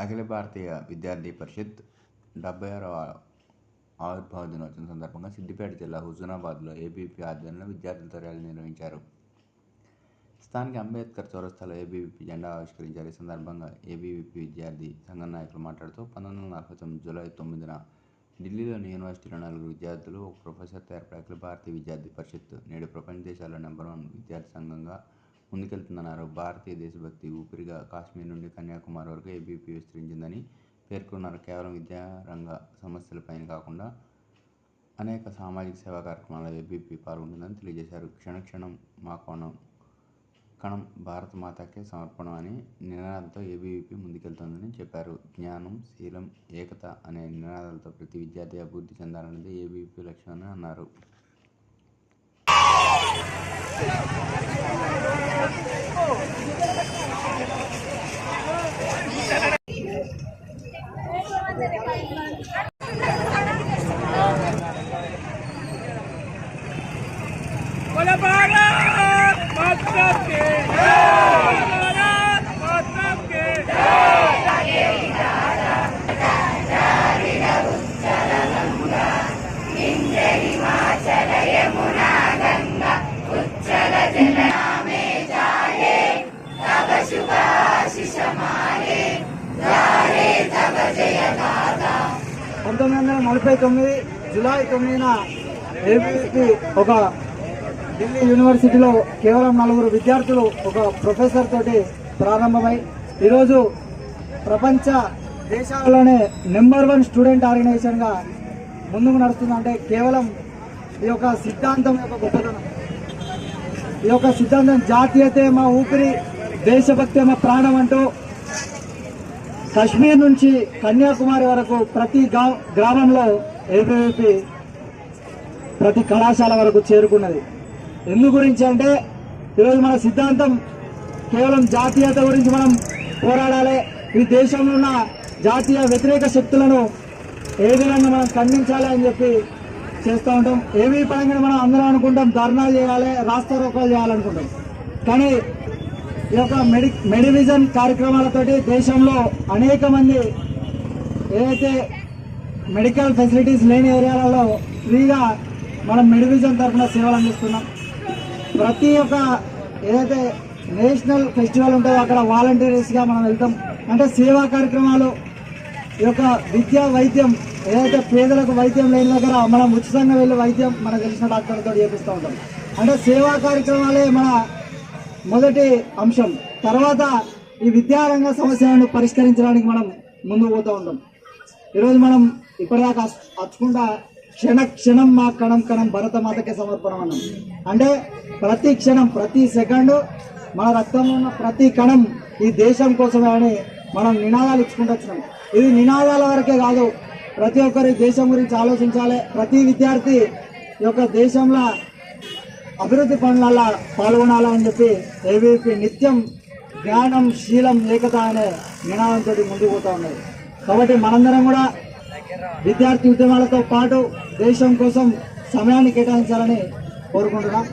అఖిల భారతీయ విద్యార్థి పరిషత్ డెబ్బై ఆరవ ఆవిర్భావ దినోత్సవం సందర్భంగా సిద్దిపేట జిల్లా హుజూనాబాద్లో ఏబీపీ ఆధ్వర్యంలో విద్యార్థులతో ర్యాలీ నిర్వహించారు. స్థానిక అంబేద్కర్ చౌరస్తాలో ఏబీవీపీ జెండా ఆవిష్కరించారు. ఈ సందర్భంగా ఏబీవీపీ విద్యార్థి సంఘ నాయకులు మాట్లాడుతూ పంతొమ్మిది వందల నలభై తొమ్మిది జూలై తొమ్మిదిన ఢిల్లీలోని యూనివర్సిటీలో నలుగురు విద్యార్థులు ఒక ప్రొఫెసర్తో ఏర్పడే అఖిల భారతీయ విద్యార్థి పరిషత్ నేడు ప్రపంచ దేశాల్లో నెంబర్ వన్ విద్యార్థి సంఘంగా ముందుకెళ్తుందన్నారు. భారతీయ దేశభక్తి ఊపిరిగా కాశ్మీర్ నుండి కన్యాకుమారి వరకు ఏబీపీ విస్తరించిందని పేర్కొన్నారు. కేవలం విద్యారంగ సమస్యలపైన కాకుండా అనేక సామాజిక సేవా కార్యక్రమాల్లో ఏబీపీ పాల్గొంటుందని తెలియజేశారు. క్షణక్షణం మా కోణం కణం భారత మాతాకే సమర్పణం అని నినాదాలతో ఏబీవీపీ ముందుకెళ్తోందని చెప్పారు. జ్ఞానం శీలం ఏకత అనే నినాదాలతో ప్రతి విద్యార్థి అభివృద్ధి చెందాలన్నది ఏబీవీపీ లక్ష్యమని అన్నారు. बोला भारत माता పంతొమ్మిది వందల నలభై తొమ్మిది జూలై తొమ్మిదిన ఏబీపీ ఒక ఢిల్లీ యూనివర్సిటీలో కేవలం నలుగురు విద్యార్థులు ఒక ప్రొఫెసర్ తోటి ప్రారంభమై ఈరోజు ప్రపంచ దేశాలలోనే నెంబర్ వన్ స్టూడెంట్ ఆర్గనైజేషన్గా ముందుకు నడుస్తుందంటే కేవలం ఈ యొక్క సిద్ధాంతం యొక్క గొప్పతనం. ఈ యొక్క సిద్ధాంతం జాతీయతే మా ఊపిరి దేశభక్తే మా ప్రాణం అంటూ కశ్మీర్ నుంచి కన్యాకుమారి వరకు ప్రతి గ్రామంలో ఏబీవీపీ ప్రతి కళాశాల వరకు చేరుకున్నది. ఎందు గురించి అంటే ఈరోజు మన సిద్ధాంతం కేవలం జాతీయత గురించి మనం పోరాడాలి. ఈ దేశంలో ఉన్న జాతీయ వ్యతిరేక శక్తులను ఏ విధంగా మనం ఖండించాలి అని చెప్పి చేస్తూ ఉంటాం. ఏవి పరంగా మనం అందరం అనుకుంటాం ధర్నాలు చేయాలి రాస్తా రోకాలు చేయాలనుకుంటాం. కానీ ఈ యొక్క మెడి మెడివిజన్ కార్యక్రమాలతోటి దేశంలో అనేక మంది ఏదైతే మెడికల్ ఫెసిలిటీస్ లేని ఏరియాలలో ఫ్రీగా మనం మెడివిజన్ తరఫున సేవలు అందిస్తున్నాం. ప్రతి ఒక్క ఏదైతే నేషనల్ ఫెస్టివల్ ఉంటుందో అక్కడ వాలంటీర్స్గా మనం వెళ్తాం. అంటే సేవా కార్యక్రమాలు ఈ యొక్క విద్యా వైద్యం ఏదైతే పేదలకు వైద్యం లేని దగ్గర మనం ఉచితంగా వెళ్ళి వైద్యం మనకు తెలిసిన డాక్టర్తో చేపిస్తూ ఉంటాం. అంటే సేవా కార్యక్రమాలే మన మొదటి అంశం తర్వాత ఈ విద్యారంగ సమస్యలను పరిష్కరించడానికి మనం ముందుకు పోతూ ఉంటాం ఈరోజు మనం ఇప్పటిదాకా అచ్చకుండా క్షణ క్షణం మా కణం కణం భరతమాతకే సమర్పణం అన్నాం. అంటే ప్రతి క్షణం ప్రతి సెకండ్ మన రక్తంలో ఉన్న ప్రతి కణం ఈ దేశం కోసమే అని మనం నినాదాలు ఇచ్చుకుంటూ వచ్చినాం. ఇది నినాదాల వరకే కాదు ప్రతి ఒక్కరి దేశం గురించి ఆలోచించాలి. ప్రతి విద్యార్థి ఈ యొక్క దేశంలో అభివృద్ధి పనులలో పాల్గొనాలని చెప్పి ఏవీపీ నిత్యం జ్ఞానం శీలం ఏకత అనే నినాదంతో ముందుకు పోతా ఉన్నది. కాబట్టి మనందరం కూడా విద్యార్థి ఉద్యమాలతో పాటు దేశం కోసం సమయాన్ని కేటాయించాలని కోరుకుంటున్నాం.